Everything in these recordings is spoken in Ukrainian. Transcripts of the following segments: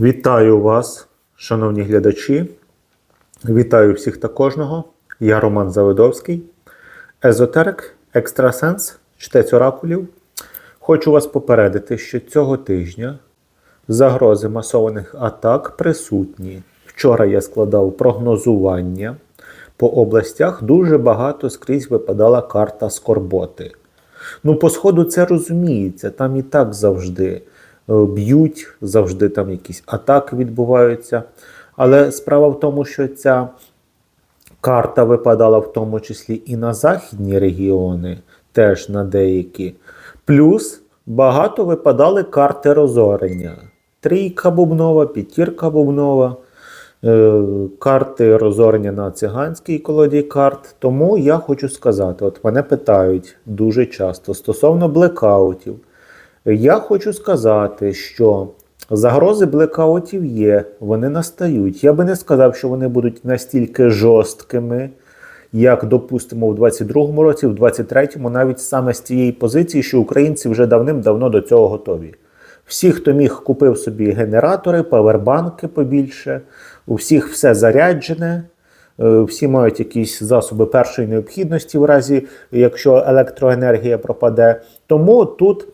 Вітаю вас, шановні глядачі. Вітаю всіх та кожного. Я Роман Завидовський, езотерик, екстрасенс, чтець оракулів. Хочу вас попередити, що цього тижня загрози масованих атак присутні. Вчора я складав прогнозування по областях. Дуже багато скрізь випадала карта скорботи. Ну, по сходу це розуміється, там і так завжди б'ють, завжди там якісь атаки відбуваються. Але справа в тому, що ця карта випадала в тому числі і на західні регіони, теж на деякі. Плюс багато випадали карти розорення. Трійка бубнова, п'ятірка бубнова, е, карти розорення на циганській колоді карт. Тому я хочу сказати: от мене питають дуже часто стосовно блекаутів. Я хочу сказати, що загрози блекаутів є, вони настають. Я би не сказав, що вони будуть настільки жорсткими, як, допустимо, в 22-му році, в 23-му, навіть саме з тієї позиції, що українці вже давним-давно до цього готові. Всі, хто міг, купив собі генератори, павербанки побільше, у всіх все заряджене. Е, Всі мають якісь засоби першої необхідності, в разі якщо електроенергія пропаде. Тому тут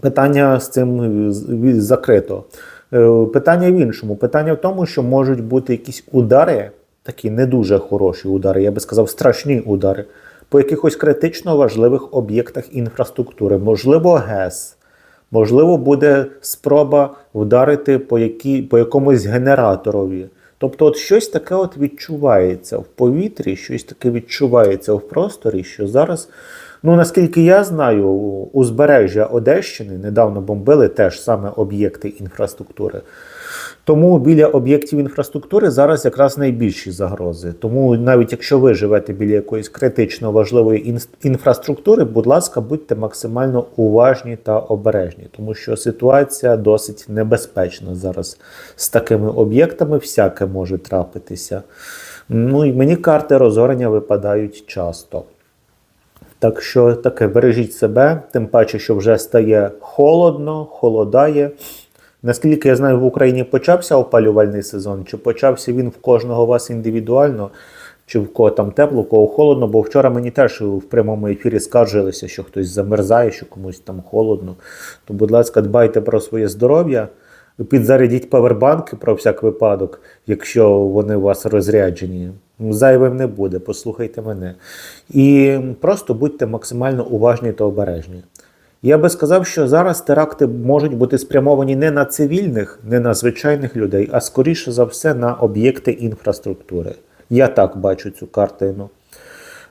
питання з цим закрито. Е, Питання в іншому. Питання в тому, що можуть бути якісь удари, такі не дуже хороші удари, я би сказав, страшні удари, по якихось критично важливих об'єктах інфраструктури, можливо, ГЕС. Можливо, буде спроба вдарити по, які, по якомусь генераторові. Тобто, от щось таке от відчувається в повітрі, щось таке відчувається в просторі, що зараз, ну наскільки я знаю, узбережжя Одещини недавно бомбили теж саме об'єкти інфраструктури. Тому біля об'єктів інфраструктури зараз якраз найбільші загрози. Тому навіть якщо ви живете біля якоїсь критично важливої інфраструктури, будь ласка, будьте максимально уважні та обережні, тому що ситуація досить небезпечна зараз з такими об'єктами, всяке може трапитися. Ну і мені карти розорення випадають часто. Так що таке, бережіть себе, тим паче, що вже стає холодно, холодає. Наскільки я знаю, в Україні почався опалювальний сезон, чи почався він в кожного вас індивідуально, чи в кого там тепло, в кого холодно, бо вчора мені теж в прямому ефірі скаржилися, що хтось замерзає, що комусь там холодно. То, будь ласка, дбайте про своє здоров'я, підзарядіть павербанки про всяк випадок, якщо вони у вас розряджені. Зайвим не буде, послухайте мене. І просто будьте максимально уважні та обережні. Я би сказав, що зараз теракти можуть бути спрямовані не на цивільних, не на звичайних людей, а скоріше за все на об'єкти інфраструктури. Я так бачу цю картину.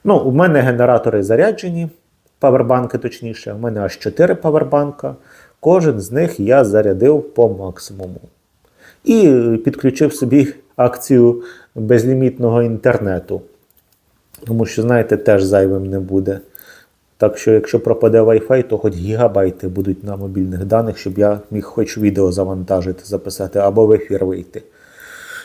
Ну, у мене генератори заряджені, павербанки точніше, у мене аж 4 павербанка. Кожен з них я зарядив по максимуму. І підключив собі акцію безлімітного інтернету. Тому що, знаєте, теж зайвим не буде. Так що, якщо пропаде Wi-Fi, то хоч гігабайти будуть на мобільних даних, щоб я міг хоч відео завантажити, записати або в ефір вийти.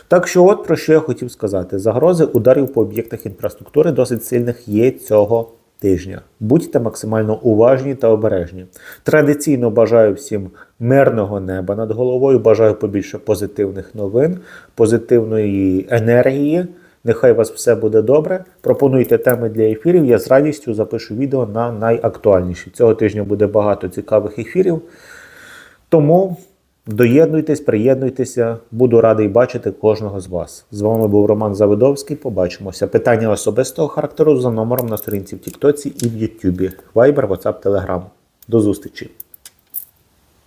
Так що, от про що я хотів сказати: загрози ударів по об'єктах інфраструктури досить сильних є цього тижня. Будьте максимально уважні та обережні. Традиційно бажаю всім мирного неба над головою. Бажаю побільше позитивних новин, позитивної енергії. Нехай у вас все буде добре. Пропонуйте теми для ефірів. Я з радістю запишу відео на найактуальніші. Цього тижня буде багато цікавих ефірів. Тому доєднуйтесь, приєднуйтеся. Буду радий бачити кожного з вас. З вами був Роман Завидовський. Побачимося. Питання особистого характеру за номером на сторінці в Тіктоці і в Ютубі. Viber, WhatsApp, Telegram. До зустрічі!